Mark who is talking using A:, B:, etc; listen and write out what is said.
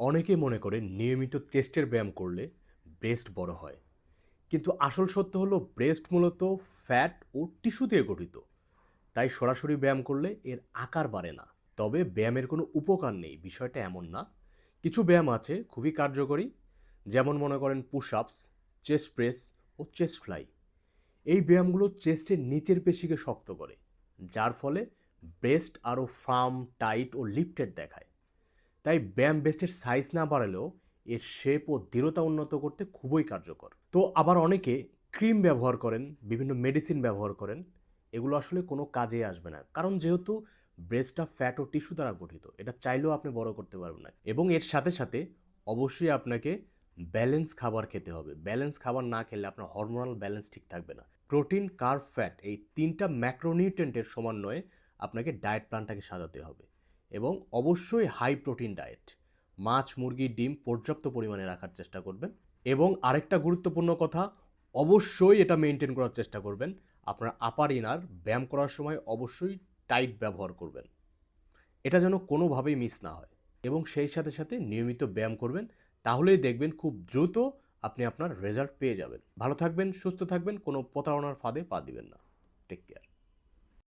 A: অনেকে মনে করেন নিয়মিত চেস্টের ব্যায়াম করলে ব্রেস্ট বড় হয়। কিন্তু আসল সত্য হলো ব্রেস্ট মূলত ফ্যাট ও টিস্যু দিয়ে গঠিত। তাই সরাসরি ব্যায়াম করলে এর আকার বাড়ে না। তবে ব্যায়ামের কোনো উপকার নেই, বিষয়টা এমন না। কিছু ব্যায়াম আছে খুবই কার্যকরী, যেমন মনে করেন পুশ আপস চেস্ট প্রেস ও চেস্ট ফ্লাই এই ব্যায়ামগুলো চেস্টের নিচের পেশিকে শক্ত করে, যার ফলে ব্রেস্ট আরও ফার্ম টাইট ও লিফটেড দেখায়। তাই ব্যায়াম বেস্টের সাইজ না বাড়ালেও এর শেপ ও দৃঢ়তা উন্নত করতে খুবই কার্যকর। তো আবার অনেকে ক্রিম ব্যবহার করেন, বিভিন্ন মেডিসিন ব্যবহার করেন, এগুলো আসলে কোনো কাজে আসবে না। কারণ যেহেতু ব্রেস্টটা ফ্যাট ও টিস্যু দ্বারা গঠিত, এটা চাইলেও আপনি বড় করতে পারবেন না। এবং এর সাথে সাথে অবশ্যই আপনাকে ব্যালেন্স খাবার খেতে হবে। ব্যালেন্স খাবার না খেলে আপনার হরমোনাল ব্যালেন্স ঠিক থাকবে না। প্রোটিন কার্ব ফ্যাট এই তিনটা ম্যাক্রোনিউট্রেন্টের সমন্বয়ে আপনাকে ডায়েট প্ল্যানটাকে সাজাতে হবে। এবং অবশ্যই হাই প্রোটিন ডায়েট মাছ, মুরগি, ডিম পর্যাপ্ত পরিমাণে রাখার চেষ্টা করবেন। এবং আরেকটা গুরুত্বপূর্ণ কথা, অবশ্যই এটা মেনটেন করার চেষ্টা করবেন। আপনার আপার ইনার ব্যায়াম করার সময় অবশ্যই টাইট ব্যবহার করবেন। এটা যেন কোনোভাবেই মিস না হয়। এবং সেই সাথে সাথে নিয়মিত ব্যায়াম করবেন। তাহলেই দেখবেন খুব দ্রুত আপনি আপনার রেজাল্ট পেয়ে যাবেন। ভালো থাকবেন, সুস্থ থাকবেন, কোনো প্রতারণার ফাঁদে পা দিবেন না। Take care